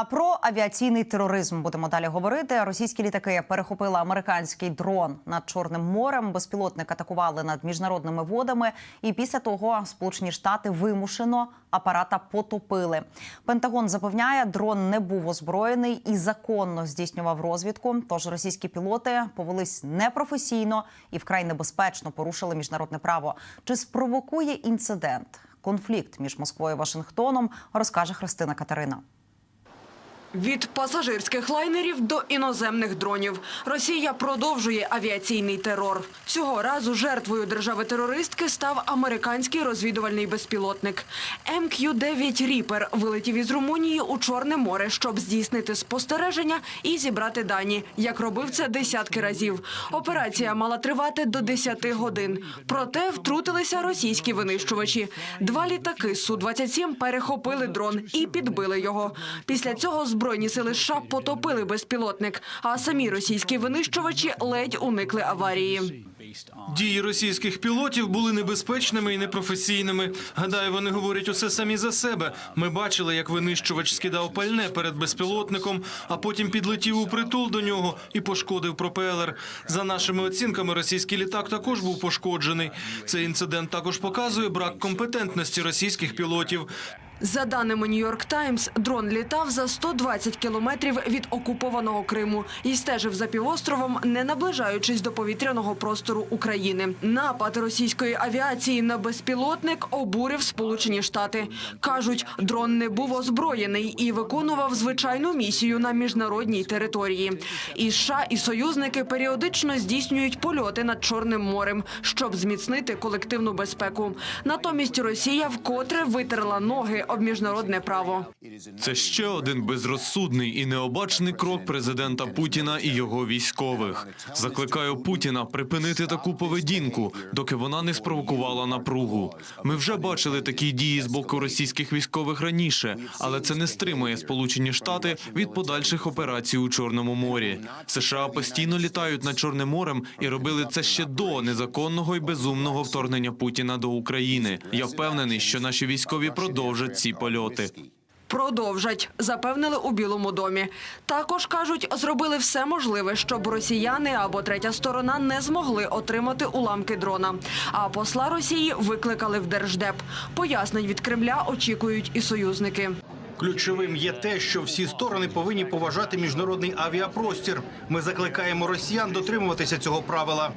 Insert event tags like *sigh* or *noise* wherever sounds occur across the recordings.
А про авіаційний тероризм будемо далі говорити. Російські літаки перехопили американський дрон над Чорним морем. Безпілотник атакували над міжнародними водами. І після того Сполучені Штати вимушено апарата потопили. Пентагон запевняє, дрон не був озброєний і законно здійснював розвідку. Тож російські пілоти повелись непрофесійно і вкрай небезпечно порушили міжнародне право. Чи спровокує інцидент? Конфлікт між Москвою і Вашингтоном розкаже Христина Катерина. Від пасажирських лайнерів до іноземних дронів Росія продовжує авіаційний терор. Цього разу жертвою держави-терористки став американський розвідувальний безпілотник. МК-9 Ріпер вилетів із Румунії у Чорне море, щоб здійснити спостереження і зібрати дані. Як робив це десятки разів. Операція мала тривати до 10 годин. Проте втрутилися російські винищувачі. Два літаки Су-27 перехопили дрон і підбили його. Після цього Збройні сили США потопили безпілотник, а самі російські винищувачі ледь уникли аварії. Дії російських пілотів були небезпечними і непрофесійними. Гадаю, вони говорять усе самі за себе. Ми бачили, як винищувач скидав пальне перед безпілотником, а потім підлетів у притул до нього і пошкодив пропелер. За нашими оцінками, російський літак також був пошкоджений. Цей інцидент також показує брак компетентності російських пілотів. За даними Нью-Йорк Таймс, дрон літав за 120 кілометрів від окупованого Криму і стежив за півостровом, не наближаючись до повітряного простору України. Напад російської авіації на безпілотник обурив Сполучені Штати. кажуть, дрон не був озброєний і виконував звичайну місію на міжнародній території. І США і союзники періодично здійснюють польоти над Чорним морем, щоб зміцнити колективну безпеку. Натомість Росія вкотре витерла ноги об міжнародне право. Це ще один безрозсудний і необачний крок президента Путіна і його військових. Закликаю Путіна припинити таку поведінку, доки вона не спровокувала напругу. Ми вже бачили такі дії з боку російських військових раніше, але це не стримує Сполучені Штати від подальших операцій у Чорному морі. США постійно літають над Чорним морем і робили це ще до незаконного і безумного вторгнення Путіна до України. Я впевнений, що наші військові продовжать ці польоти. Продовжать, запевнили у Білому домі. Також кажуть, зробили все можливе, щоб росіяни або третя сторона не змогли отримати уламки дрона. А посла Росії викликали в держдеп. Пояснень від Кремля очікують і союзники. Ключовим є те, що всі сторони повинні поважати міжнародний авіапростір. Ми закликаємо росіян дотримуватися цього правила.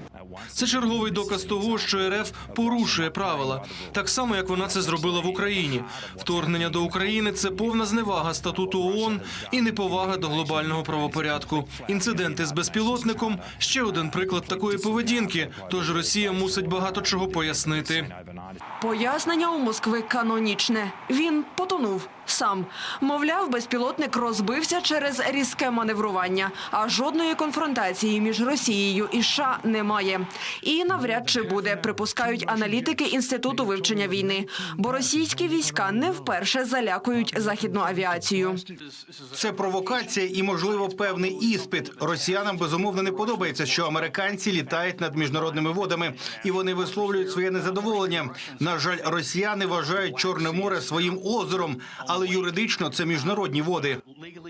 Це черговий доказ того, що РФ порушує правила, так само як вона це зробила в Україні. Вторгнення до України це повна зневага статуту ООН і неповага до глобального правопорядку. Інциденти з безпілотником ще один приклад такої поведінки. Тож Росія мусить багато чого пояснити. Пояснення у Москви канонічне. Він потонув сам. Мовляв, безпілотник розбився через різке маневрування, а жодної конфронтації між Росією і США немає. І навряд чи буде, припускають аналітики Інституту вивчення війни. Бо російські війська не вперше залякують західну авіацію. Це провокація і, можливо, певний іспит. Росіянам безумовно не подобається, що американці літають над міжнародними водами, і вони висловлюють своє незадоволення. На жаль, росіяни вважають Чорне море своїм озером, але юридично це міжнародні води.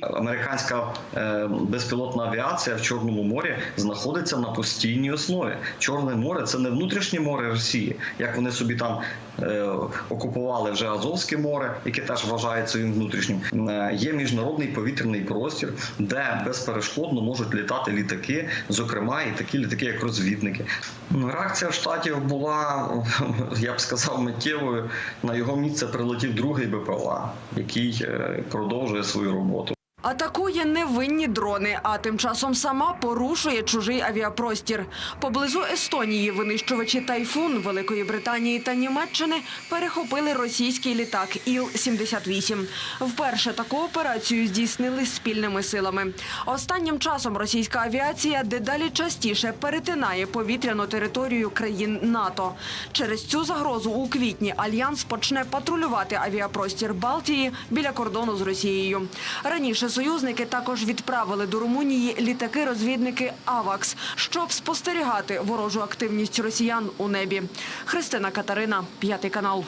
Американська е, безпілотна авіація в Чорному морі знаходиться на постійній основі. Чорне море це не внутрішнє море Росії, як вони собі там е, окупували вже Азовське море, яке теж вважають своїм внутрішнім. Е, є міжнародний повітряний простір, де безперешкодно можуть літати літаки, зокрема і такі літаки, як розвідники. Реакція штатів була, *laughs* я б сказав, миттєвою. На його місце прилетів другий БПЛА, який продовжує свою роботу. Атакує невинні дрони, а тим часом сама порушує чужий авіапростір. Поблизу Естонії винищувачі Тайфун Великої Британії та Німеччини перехопили російський літак Іл-78. Вперше таку операцію здійснили спільними силами. Останнім часом російська авіація дедалі частіше перетинає повітряну територію країн НАТО. Через цю загрозу у квітні альянс почне патрулювати авіапростір Балтії біля кордону з Росією. Раніше союзники також відправили до Румунії літаки-розвідники «Авакс», щоб спостерігати ворожу активність росіян у небі. Христина Катерина, п'ятий канал.